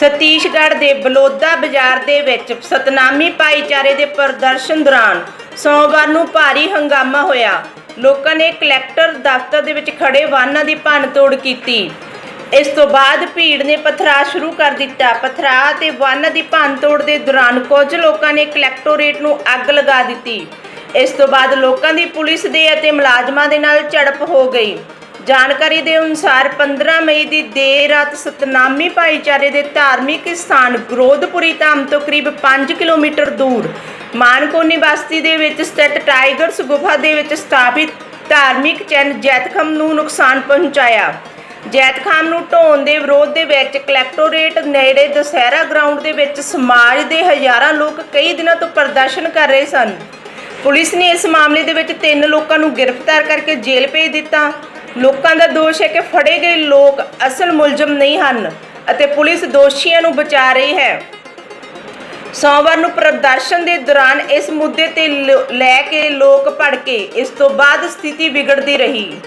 ਸਤੀਸ਼ਗੜ੍ਹ ਦੇ ਬਲੋਦਾ ਬਾਜ਼ਾਰ ਦੇ ਵਿੱਚ ਸਤਨਾਮੀ ਭਾਈਚਾਰੇ ਦੇ ਪ੍ਰਦਰਸ਼ਨ ਦੌਰਾਨ ਸੋਮਵਾਰ ਨੂੰ ਭਾਰੀ ਹੰਗਾਮਾ ਹੋਇਆ। ਲੋਕਾਂ ਨੇ ਕਲੈਕਟਰ ਦਫ਼ਤਰ ਦੇ ਵਿੱਚ ਖੜੇ ਵਾਹਨਾਂ ਦੀ ਭੰਨਤੋੜ ਕੀਤੀ। ਇਸ ਤੋਂ ਬਾਅਦ ਭੀੜ ਨੇ ਪਥਰਾ ਸ਼ੁਰੂ ਕਰ ਦਿੱਤਾ। ਪਥਰਾ ਤੇ ਵਾਹਨਾਂ ਦੀ ਭੰਨਤੋੜ ਦੇ ਦੌਰਾਨ ਕੁਝ ਲੋਕਾਂ ਨੇ ਕਲੈਕਟੋਰੇਟ ਨੂੰ ਅੱਗ ਲਗਾ ਦਿੱਤੀ। ਇਸ ਤੋਂ ਬਾਅਦ ਲੋਕਾਂ ਦੀ ਪੁਲਿਸ ਦੇ ਅਤੇ ਮੁਲਾਜ਼ਮਾਂ ਦੇ ਨਾਲ ਝੜਪ ਹੋ ਗਈ। ਜਾਣਕਾਰੀ ਦੇ ਅਨੁਸਾਰ 15 ਮਈ ਦੀ ਦੇਰ ਰਾਤ ਸਤਨਾਮੀ ਭਾਈਚਾਰੇ ਦੇ ਧਾਰਮਿਕ ਸਥਾਨ ਗਰੋਧਪੁਰੀ ਧਾਮ ਤੋਂ ਕਰੀਬ 5 ਕਿਲੋਮੀਟਰ ਦੂਰ ਮਾਨਕੋਨੀ ਬਸਤੀ ਦੇ ਵਿੱਚ ਸਥਿਤ ਟਾਈਗਰਸ ਗੁਫਾ ਦੇ ਵਿੱਚ ਸਥਾਪਿਤ ਧਾਰਮਿਕ ਚਿੰਨ੍ਹ ਜੈਤਖਮ ਨੂੰ ਨੁਕਸਾਨ ਪਹੁੰਚਾਇਆ। ਜੈਤਖਾਮ ਨੂੰ ਢੋਣ ਦੇ ਵਿਰੋਧ ਦੇ ਵਿੱਚ ਕਲੈਕਟੋਰੇਟ ਨੇੜੇ ਦੁਸਹਿਰਾ ਗਰਾਊਂਡ ਦੇ ਵਿੱਚ ਸਮਾਜ ਦੇ ਹਜ਼ਾਰਾਂ ਲੋਕ ਕਈ ਦਿਨਾਂ ਤੋਂ ਪ੍ਰਦਰਸ਼ਨ ਕਰ ਰਹੇ ਸਨ। ਪੁਲਿਸ ਨੇ ਇਸ ਮਾਮਲੇ ਦੇ ਵਿੱਚ ਤਿੰਨ ਲੋਕਾਂ ਨੂੰ ਗ੍ਰਿਫਤਾਰ ਕਰਕੇ ਜੇਲ੍ਹ ਭੇਜ ਦਿੱਤਾ। ਲੋਕਾਂ ਦਾ ਦੋਸ਼ ਹੈ ਕਿ ਫੜੇ ਗਏ ਲੋਕ ਅਸਲ ਮੁਲਜ਼ਮ ਨਹੀਂ ਹਨ ਅਤੇ ਪੁਲਿਸ ਦੋਸ਼ੀਆਂ ਨੂੰ ਬਚਾ ਰਹੀ ਹੈ। ਸੋਮਵਾਰ ਨੂੰ ਪ੍ਰਦਰਸ਼ਨ ਦੇ ਦੌਰਾਨ ਇਸ ਮੁੱਦੇ ਤੇ ਲੋ- ਲੈ ਕੇ ਲੋਕ ਭੜਕੇ। ਇਸ ਤੋਂ ਬਾਅਦ ਸਥਿਤੀ ਵਿਗੜਦੀ ਰਹੀ।